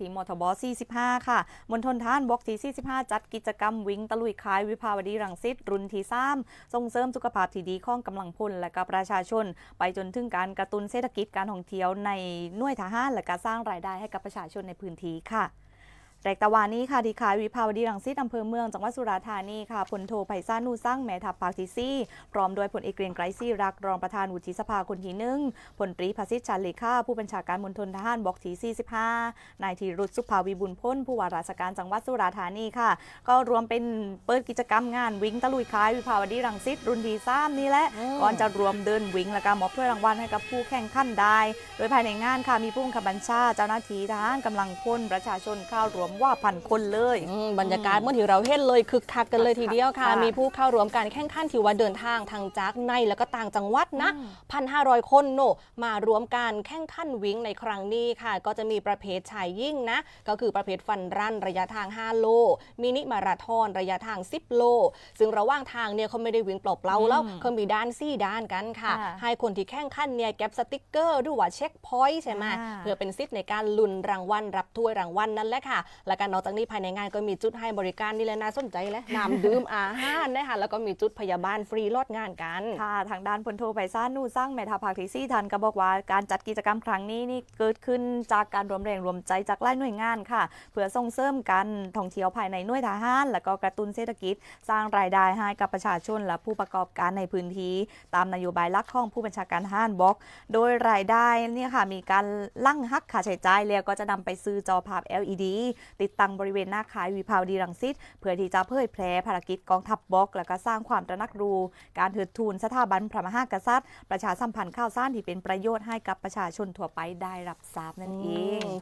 ที่มทบ 45 ค่ะมณฑลท่านบกที่ 45 จัดกิจกรรมวิ่งตะลุยคายวิภาวดีรังสิตรุ่นที่3ส่งเสริมสุขภาพที่ดีของกำลังพลและก็ประชาชน ไปจนถึงการกระตุ้นเศรษฐกิจการท่องเที่ยวในหน่วยทหารและการสร้างรายได้ให้กับประชาชนในพื้นที่ค่ะ แรกตะวันนี้ค่ะที่ขายวิภาวดีรังสิตอำเภอเมืองจังหวัดสุราษฎร์ธานีค่ะพลโทไพศาลนูสร้างแม่ทัพภาคที่ซี่พร้อมโดยพลเอกเกรียงไกรซี่รักรองประธานวุฒิสภาคนที่หนึ่งพลตรีภสิทธิ์ชันเลขาผู้บัญชาการมณฑลทหารบกที่ 45 นายธีรุษสุภาวิบุญพ้น ผู้ว่าราชการจังหวัดสุราษฎร์ธานีค่ะ ก็รวมเป็นเปิดกิจกรรมงานวิ่งตะลุยคายวิภาวดีรังสิตรุ่นที่3นี่แหละอืมก่อนจะรวมเดินวิ่งและก็มอบถ้วยรางวัลให้กับผู้แข่งขันได้ โดยภายในงานค่ะมีผู้บังคับบัญชาเจ้าหน้าที่ทหารกำลังพลประชาชนเข้ารวมว่าพันคนเลยอืมบรรยากาศเมื่อที่เราเห็นเลยคึกคักกันเลยทีเดียวค่ะค่ะ มีผู้เข้าร่วมการแข่งขันที่ว่าเดินทางทางจากในแล้วก็ต่างจังหวัดนะอืมพันห้าร้อยคนโนมารวมการแข่งขันวิ่งในครั้งนี้ค่ะ ก็จะมีประเภทชายยิ่งนะ ก็คือประเภทฟันรันระยะทาง 5 โล มินิมาราธอนระยะทาง 10 โล ซึ่งระหว่างทางเนี่ยเขาไม่ได้วิ่งเปล่าๆแล้วอืมเขามีด้านซี่ด้านกันค่ะค่ะ ให้คนที่แข่งขันเนี่ยเก็บสติกเกอร์หรือว่าเช็คพอยต์ใช่ไหมอ่าเพื่อเป็นสิทธิ์ในการลุ้นรางวัลรับถ้วยรางวัลนั่นแหละค่ะและการนอกจากนี้ภายในงานก็มีจุดให้บริการนี่แหละน่าสนใจเลยน้ำดื่มอาหารนะคะแล้วก็มีจุดพยาบาลฟรีลอดงานกันค่ะทางด้านพลโทไพศานูสร้างแมทัพภาคทีซี่ทันก็บอกว่าการจัดกิจกรรมครั้งนี้นี่เกิดขึ้นจากการรวมแรงรวมใจจากหลายหน่วยงานค่ะ เพื่อส่งเสริมการท่องเที่ยวภายในหน่วยทหาร และก็กระตุ้นเศรษฐกิจ สร้างรายได้ให้กับประชาชนและผู้ประกอบการในพื้นที่ ตามนโยบายลักข้องผู้บัญชาการทหารบอก โดยรายได้เนี่ยค่ะมีการลั่งหักค่าใช้จ่ายแล้วก็จะนำไปซื้อจอภาพ LED ติดตั้งบริเวณหน้าขายวิภาวดีรังสิตเพื่อที่จะเผยแพร่ภารกิจกองทัพบบก และก็สร้างความตระหนักรู้ การเถิดทูนสถาบันพระมหากษัตริย์ ประชาสัมพันธ์ข่าวสารที่เป็นประโยชน์ให้กับประชาชนทั่วไปได้รับทราบนั่นเอง